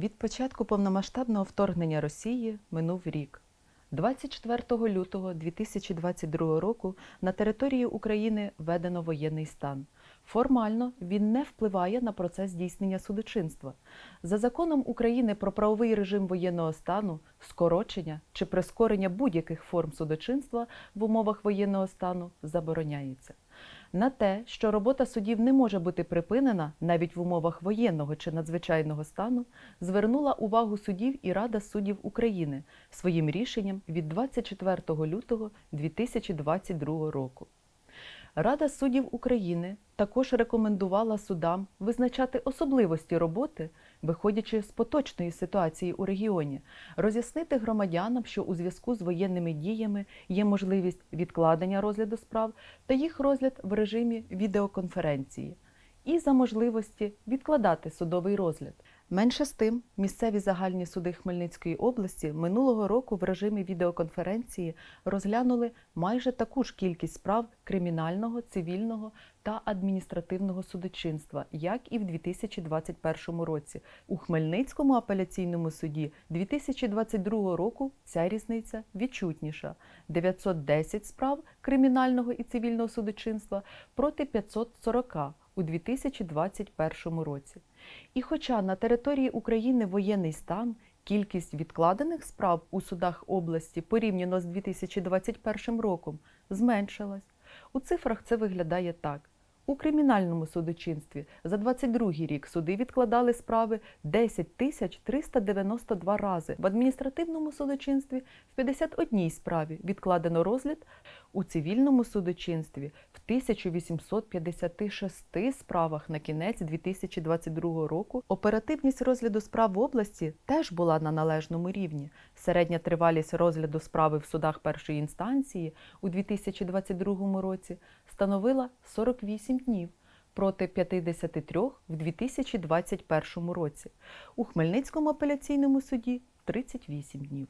Від початку повномасштабного вторгнення Росії минув рік. 24 лютого 2022 року на території України введено воєнний стан. Формально він не впливає на процес здійснення судочинства. За законом України про правовий режим воєнного стану, скорочення чи прискорення будь-яких форм судочинства в умовах воєнного стану забороняється. На те, що робота судів не може бути припинена навіть в умовах воєнного чи надзвичайного стану, звернула увагу судів і Рада суддів України своїм рішенням від 24 лютого 2022 року. Рада суддів України також рекомендувала судам визначати особливості роботи, виходячи з поточної ситуації у регіоні, роз'яснити громадянам, що у зв'язку з воєнними діями є можливість відкладення розгляду справ та їх розгляд в режимі відеоконференції, і за можливості відкладати судовий розгляд. Менше з тим, місцеві загальні суди Хмельницької області минулого року в режимі відеоконференції розглянули майже таку ж кількість справ кримінального, цивільного та адміністративного судочинства, як і в 2021 році. У Хмельницькому апеляційному суді 2022 року ця різниця відчутніша: 910 справ кримінального і цивільного судочинства проти 540 у 2021 році. І хоча на території України воєнний стан, кількість відкладених справ у судах області порівняно з 2021 роком зменшилась. У цифрах це виглядає так. У кримінальному судочинстві за 22 рік суди відкладали справи 10 тисяч 392 рази. В адміністративному судочинстві в 51 справі відкладено розгляд, у цивільному судочинстві в 1856 справах на кінець 2022 року. Оперативність розгляду справ в області теж була на належному рівні. Середня тривалість розгляду справи в судах першої інстанції у 2022 році становила 48 днів проти 53 в 2021 році. У Хмельницькому апеляційному суді 38 днів.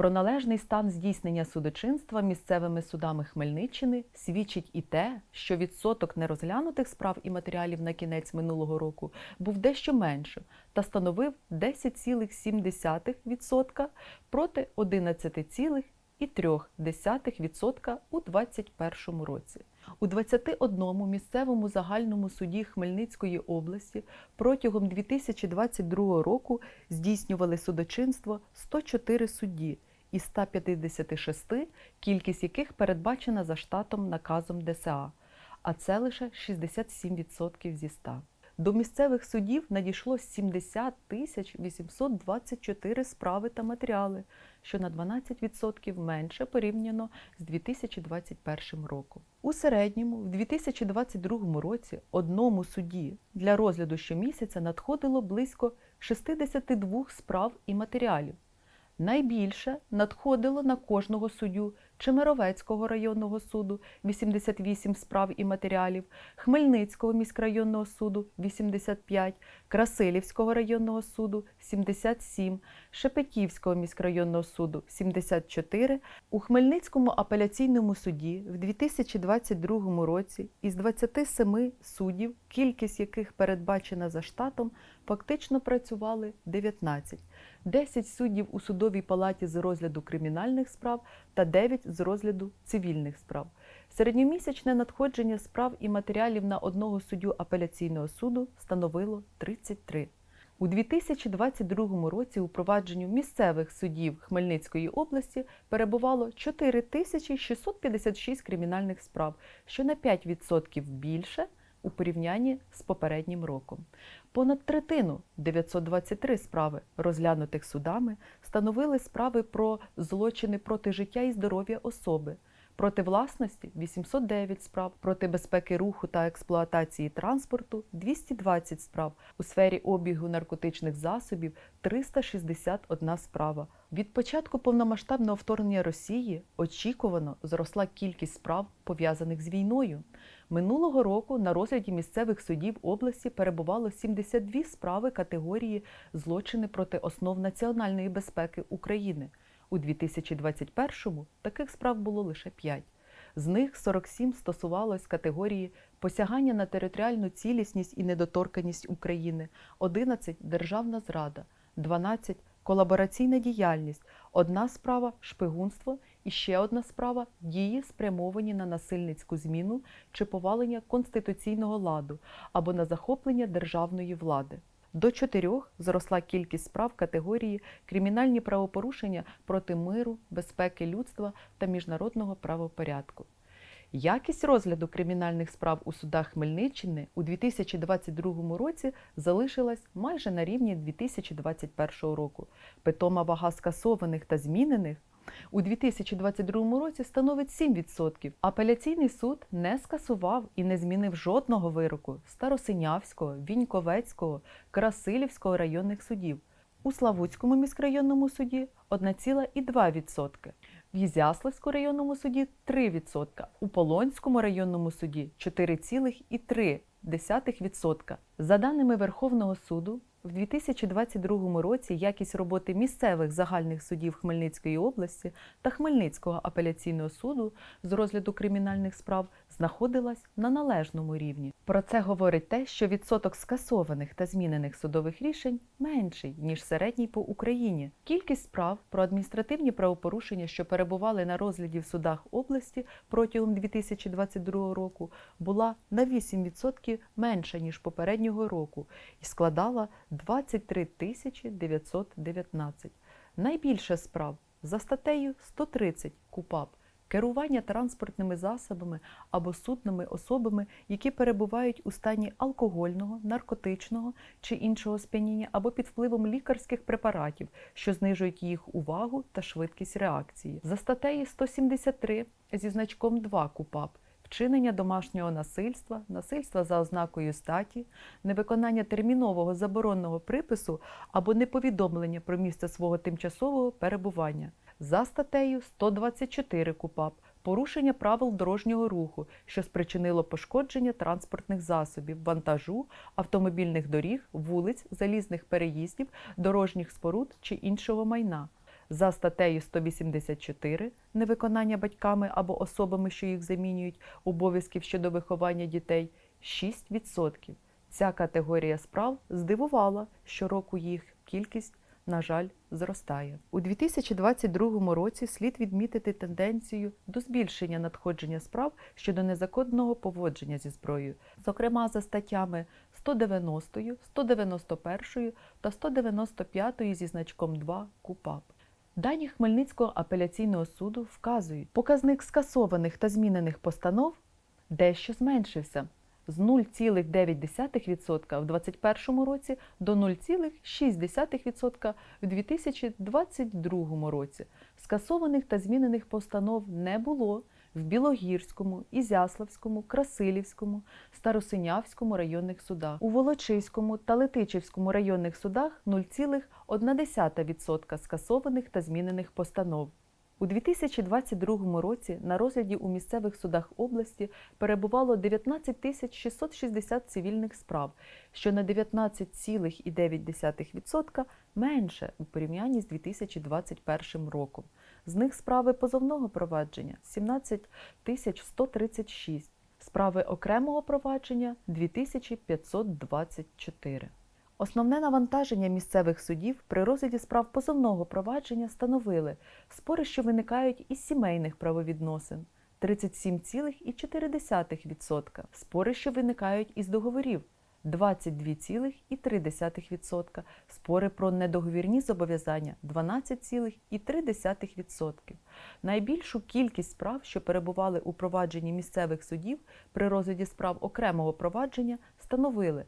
Про належний стан здійснення судочинства місцевими судами Хмельниччини свідчить і те, що відсоток нерозглянутих справ і матеріалів на кінець минулого року був дещо меншим та становив 10,7% проти 11,3% у 2021 році. У 21 місцевому загальному суді Хмельницької області протягом 2022 року здійснювали судочинство 104 судді із 156, кількість яких передбачена за штатом наказом ДСА, а це лише 67% зі 100. До місцевих судів надійшло 70 тисяч 824 справи та матеріали, що на 12% менше порівняно з 2021 роком. У середньому в 2022 році одному суді для розгляду щомісяця надходило близько 62 справ і матеріалів. Найбільше надходило на кожного суддю Чемеровецького районного суду 88 справ і матеріалів, Хмельницького міськрайонного суду 85, Красилівського районного суду 77, Шепетівського міськрайонного суду 74. У Хмельницькому апеляційному суді в 2022 році із 27 суддів, кількість яких передбачена за штатом, фактично працювали 19. 10 суддів у судовій палаті з розгляду кримінальних справ та 9 з розгляду цивільних справ. Середньомісячне надходження справ і матеріалів на одного суддю апеляційного суду становило 33. У 2022 році у провадженню місцевих судів Хмельницької області перебувало 4656 кримінальних справ, що на 5% більше у порівнянні з попереднім роком. Понад третину 923 справи, розглянутих судами, становили справи про злочини проти життя і здоров'я особи, проти власності 809 справ, проти безпеки руху та експлуатації транспорту 220 справ, у сфері обігу наркотичних засобів 361 справа. Від початку повномасштабного вторгнення Росії очікувано зросла кількість справ, пов'язаних з війною. Минулого року на розгляді місцевих судів області перебувало 72 справи категорії злочини проти основ національної безпеки України. У 2021-му таких справ було лише 5. З них 47 стосувалось категорії посягання на територіальну цілісність і недоторканість України, 11 державна зрада, 12 колабораційна діяльність, одна справа шпигунство і ще одна справа дії, спрямовані на насильницьку зміну чи повалення конституційного ладу або на захоплення державної влади. До чотирьох зросла кількість справ категорії кримінальні правопорушення проти миру, безпеки людства та міжнародного правопорядку. Якість розгляду кримінальних справ у судах Хмельниччини у 2022 році залишилась майже на рівні 2021 року. Питома вага скасованих та змінених у 2022 році становить 7%. Апеляційний суд не скасував і не змінив жодного вироку Старосинявського, Віньковецького, Красилівського районних судів. У Славутському міськрайонному суді 1,2%. В Ізяславському районному суді 3%, у Полонському районному суді 4,3%. За даними Верховного суду, в 2022 році якість роботи місцевих загальних судів Хмельницької області та Хмельницького апеляційного суду з розгляду кримінальних справ знаходилась на належному рівні. Про це говорить те, що відсоток скасованих та змінених судових рішень менший ніж середній по Україні. Кількість справ про адміністративні правопорушення, що перебували на розгляді в судах області протягом 2022 року, була на 8% менша ніж попереднього року і складала 23 919. Найбільше справ за статтею 130 КУПАП керування транспортними засобами або судними особами, які перебувають у стані алкогольного, наркотичного чи іншого сп'яніння або під впливом лікарських препаратів, що знижують їх увагу та швидкість реакції. За статтею 173 зі значком 2 КУПАП вчинення домашнього насильства, насильства за ознакою статі, невиконання термінового заборонного припису або неповідомлення про місце свого тимчасового перебування. За статтею 124 КУПАП порушення правил дорожнього руху, що спричинило пошкодження транспортних засобів, вантажу, автомобільних доріг, вулиць, залізних переїздів, дорожніх споруд чи іншого майна. За статтею 184 невиконання батьками або особами, що їх замінюють, обов'язків щодо виховання дітей 6%. Ця категорія справ здивувала, що року їх кількість, на жаль, зростає. У 2022 році слід відмітити тенденцію до збільшення надходження справ щодо незаконного поводження зі зброєю, зокрема за статтями 190, 191 та 195 зі значком 2 КУПАП. Дані Хмельницького апеляційного суду вказують, показник скасованих та змінених постанов дещо зменшився з 0,9% в 2021 році до 0,6% в 2022 році. Скасованих та змінених постанов не було в Білогірському, Ізяславському, Красилівському, Старосинявському районних судах. У Волочиському та Летичівському районних судах 0,1% скасованих та змінених постанов. У 2022 році на розгляді у місцевих судах області перебувало 19 тисяч 660 цивільних справ, що на 19,9% менше у порівнянні з 2021 роком. З них справи позовного провадження 17 тисяч 136, справи окремого провадження 2524. Основне навантаження місцевих судів при розгляді справ позовного провадження становили спори, що виникають із сімейних правовідносин 37,4%, спори, що виникають із договорів 22,3%, спори про недоговірні зобов'язання 12,3%. Найбільшу кількість справ, що перебували у провадженні місцевих судів при розгляді справ окремого провадження, становили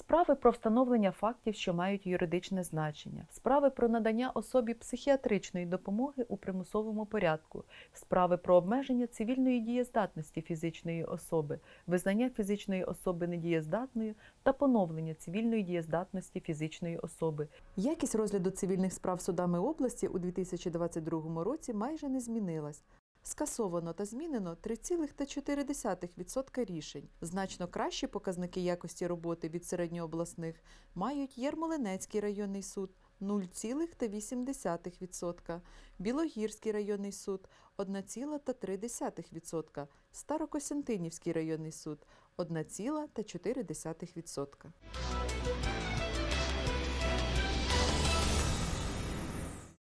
Справи про встановлення фактів, що мають юридичне значення, справи про надання особі психіатричної допомоги у примусовому порядку, справи про обмеження цивільної дієздатності фізичної особи, визнання фізичної особи недієздатною та поновлення цивільної дієздатності фізичної особи. Якість розгляду цивільних справ судами області у 2022 році майже не змінилась. Скасовано та змінено 3,4% рішень. Значно кращі показники якості роботи від середньообласних мають Ярмолинецький районний суд 0,8%, Білогірський районний суд 1,3%, Старокостянтинівський районний суд 1,4%.